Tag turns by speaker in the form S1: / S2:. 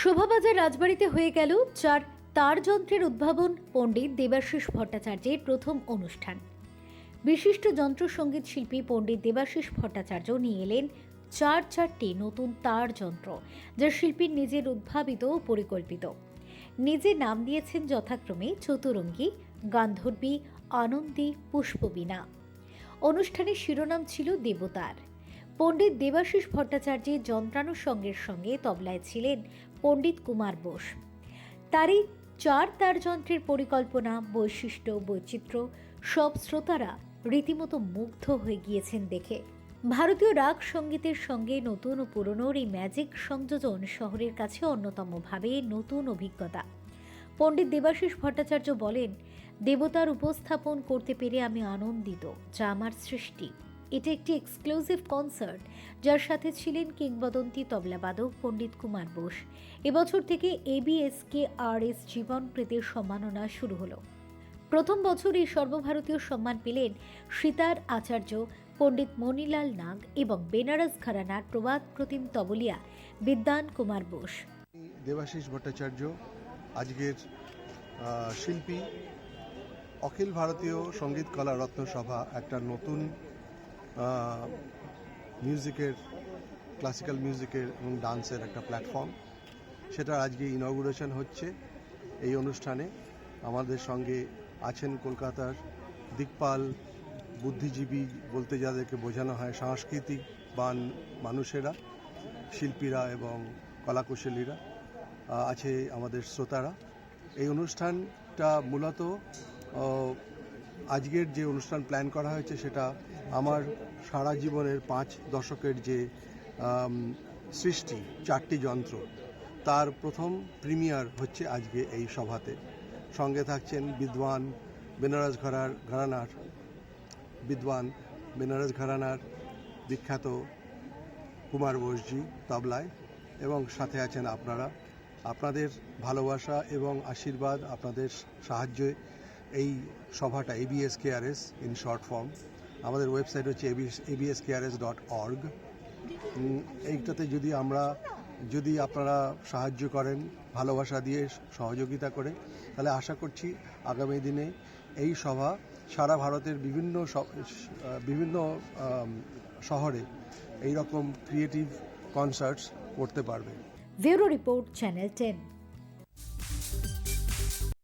S1: শোভাবাজার রাজবাড়িতে হয়ে গেল চার তার যন্ত্রের উদ্ভাবন পণ্ডিত দেবাশিস ভট্টাচার্যের প্রথম অনুষ্ঠান। বিশিষ্ট যন্ত্রসঙ্গীত শিল্পী পণ্ডিত দেবাশিস ভট্টাচার্য নিয়ে এলেন চার চারটি নতুন তার যন্ত্র যা শিল্পীর নিজের উদ্ভাবিত ও পরিকল্পিত। নিজে নাম দিয়েছেন যথাক্রমে চতুরঙ্গী, গান্ধর্বী, আনন্দী, পুষ্পবীণা। অনুষ্ঠানের শিরোনাম ছিল দেবতার। পণ্ডিত দেবাশিস ভট্টাচার্যের যন্ত্রানুষঙ্গের সঙ্গে তবলায় ছিলেন পণ্ডিত কুমার বোস। তারই চার তার যন্ত্রের পরিকল্পনা, বৈশিষ্ট্য, বৈচিত্র্য সব শ্রোতারা রীতিমতো মুগ্ধ হয়ে গিয়েছেন দেখে। ভারতীয় রাগ সঙ্গীতের সঙ্গে নতুন ও পুরনোর এই ম্যাজিক সংযোজন শহরের কাছে অন্যতমভাবে নতুন অভিজ্ঞতা। পণ্ডিত দেবাশিস ভট্টাচার্য বলেন, দেবতার উপস্থাপন করতে পেরে আমি আনন্দিত, যা আমার সৃষ্টি। এটা একটি এক্সক্লুসিভ কনসার্ট যার সাথে ছিলেন কিংবদন্তি তবলাবাদক পণ্ডিত কুমার বোস। এবছর থেকে এবিএসকে আর এস জীবন প্রীতির সম্মাননা শুরু হলো। প্রথম বছর এই সর্বভারতীয় সম্মান পেলেন সীতার আচার্য পণ্ডিত মণিলাল নাগ এবং বেনারস ঘরানার প্রবাদ প্রতিম তবলিয়া বিদ্যান কুমার বোস।
S2: দেবাশিস ভট্টাচার্য, আজকের শিল্পী, অখিল ভারতীয় সংগীত কলা রত্ন সভা একটা নতুন মিউজিকের ক্লাসিক্যাল মিউজিকের এবং ডান্সের একটা প্ল্যাটফর্ম সেটা আজকে ইনগুরেশন হচ্ছে এই অনুষ্ঠানে। আমাদের সঙ্গে আছেন কলকাতার দিকপাল, বুদ্ধিজীবী বলতে যাদেরকে বোঝানো হয় সাংস্কৃতিক বান মানুষেরা, শিল্পীরা এবং কলাকুশলীরা আছে আমাদের শ্রোতারা। এই অনুষ্ঠানটা মূলত আজকের যে অনুষ্ঠান প্ল্যান করা হয়েছে সেটা আমার সারা জীবনের পাঁচ দশকের যে সৃষ্টি, চারটি যন্ত্র, তার প্রথম প্রিমিয়ার হচ্ছে আজকে এই সভাতে। সঙ্গে থাকছেন বিদ্বান বেনারস ঘরার ঘরানার, বিদ্বান বেনারস ঘরানার বিখ্যাত কুমার বোসজি তবলায় এবং সাথে আছেন আপনারা। আপনাদের ভালোবাসা এবং আশীর্বাদ, আপনাদের সাহায্যে এই সভাটা ABS KRS in short form আমাদের ওয়েবসাইট হচ্ছে এবিএস কেআরএস ডট অর্গ এইটাতে যদি আমরা, যদি আপনারা সাহায্য করেন, ভালোবাসা দিয়ে সহযোগিতা করে, তাহলে আশা করছি আগামী দিনে এই সভা সারা ভারতের বিভিন্ন বিভিন্ন শহরে এই রকম ক্রিয়েটিভ কনসার্টস করতে পারবে।
S1: Bureau report channel ten.